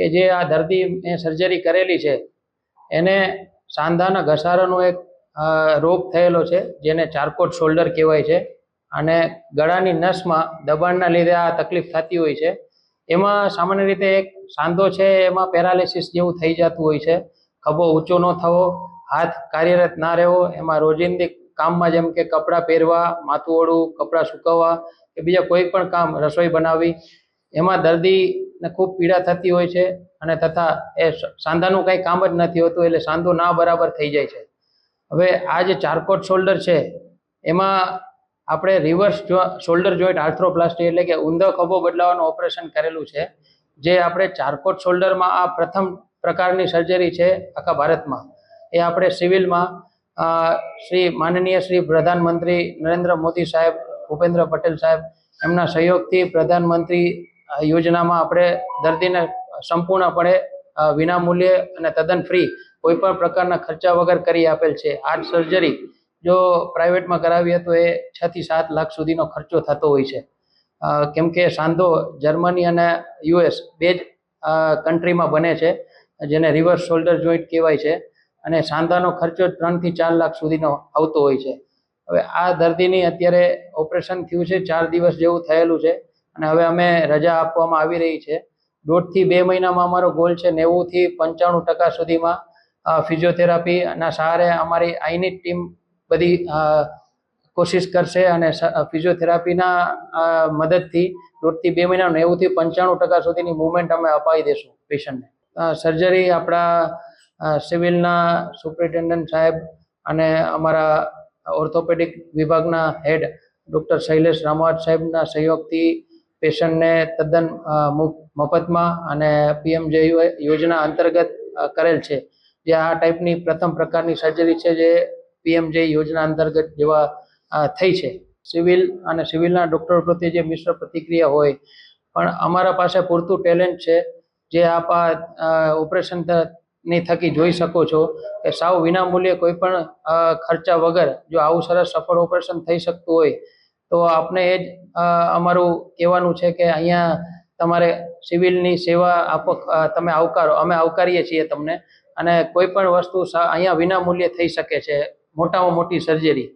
કે જે આ દર્દીએ સર્જરી કરેલી છે, એને સાંધાના ઘસારાનો એક રોગ થયેલો છે, જેને ચારકોટ શોલ્ડર કહેવાય છે. અને ગળાની નસમાં દબાણના લીધે આ તકલીફ થતી હોય છે. એમાં સામાન્ય રીતે એક સાંધો છે, એમાં પેરાલિસિસ જેવું થઈ જતું હોય છે. ખભો ઊંચો ન થવો, હાથ કાર્યરત ના રહેવો, એમાં રોજિંદી કામમાં જેમ કે કપડાં પહેરવા, માથું ઓળવું, કપડાં સુકવવા, કે બીજા કોઈ પણ કામ રસોઈ બનાવવી, એમાં દર્દીને ખૂબ પીડા થતી હોય છે અને તથા એ સાંધાનું કંઈ કામ જ નથી હોતું એટલે સાંધો ના બરાબર થઈ જાય છે. હવે આ જે ચારકોટ શોલ્ડર છે, એમાં આપણે રિવર્સ શોલ્ડર જોઈન્ટ આર્થ્રોપ્લાસ્ટી એટલે કે ઊંધો ખભો બદલાવાનું ઓપરેશન કરેલું છે, જે આપણે ચારકોટ શોલ્ડરમાં આ પ્રથમ પ્રકારની સર્જરી છે આખા ભારતમાં. એ આપણે સિવિલમાં શ્રી માનનીય શ્રી પ્રધાનમંત્રી નરેન્દ્ર મોદી સાહેબ, ભૂપેન્દ્ર પટેલ સાહેબ એમના સહયોગથી પ્રધાનમંત્રી યોજનામાં આપણે દર્દીને સંપૂર્ણપણે વિનામૂલ્યે અને તદ્દન ફ્રી કોઈ પણ પ્રકારના ખર્ચા વગર કરી આપેલ છે. હાર્ટ સર્જરી જો પ્રાઇવેટમાં કરાવીએ તો એ છ થી સાત લાખ સુધીનો ખર્ચો થતો હોય છે. કેમ કે સાંધો જર્મની અને યુએસ બે જ કન્ટ્રીમાં બને છે, જેને રિવર્સ શોલ્ડર જોઈન્ટ કહેવાય છે અને સાંધાનો ખર્ચો ત્રણથી ચાર લાખ સુધીનો આવતો હોય છે. હવે આ દર્દીની અત્યારે ઓપરેશન થયું છે, ચાર દિવસ જેવું થયેલું છે. અને હવે અમે રજા આપવામાં આવી રહી છે. દોઢથી બે મહિનામાં અમારો ગોલ છે નેવુંથી પંચાણું ટકા સુધીમાં ફિઝિયોથેરાપી ના સહારે અમારી અહીંની ટીમ બધી કોશિશ કરશે અને ફિઝિયોથેરાપીના મદદથી દોઢથી બે મહિના નેવુંથી પંચાણું ટકા સુધીની મુવમેન્ટ અમે અપાવી દઈશું પેશન્ટને સર્જરી આપણા સિવિલના સુપ્રિન્ટેન્ડન્ટ સાહેબ અને અમારા ઓર્થોપેડિક વિભાગના હેડ ડૉક્ટર શૈલેષ રામવાટ સાહેબના સહયોગથી પેશન્ટને તદ્દન મફતમાં અને પીએમ જે યોજના અંતર્ગત કરેલ છે. જે આ ટાઈપની પ્રથમ પ્રકારની સર્જરી છે જે પીએમ જે યોજના અંતર્ગત જેવા થઈ છે. સિવિલ અને સિવિલના ડૉક્ટરો પ્રત્યે જે મિશ્ર પ્રતિક્રિયા હોય, પણ અમારા પાસે પૂરતું ટેલેન્ટ છે જે આપ આ ઓપરેશનની થકી જોઈ શકો છો કે સાવ વિનામૂલ્યે કોઈ પણ ખર્ચા વગર જો આવું સરસ સફળ ઓપરેશન થઈ શકતું હોય તો આપને એ જ અમારું કહેવાનું છે કે અહીંયા તમારે સિવિલની સેવા આપો તમે આવકારો, અમે આવકારીએ છીએ તમને. અને કોઈ પણ વસ્તુ અહીંયા વિનામૂલ્યે થઈ શકે છે, મોટામાં મોટી સર્જરી.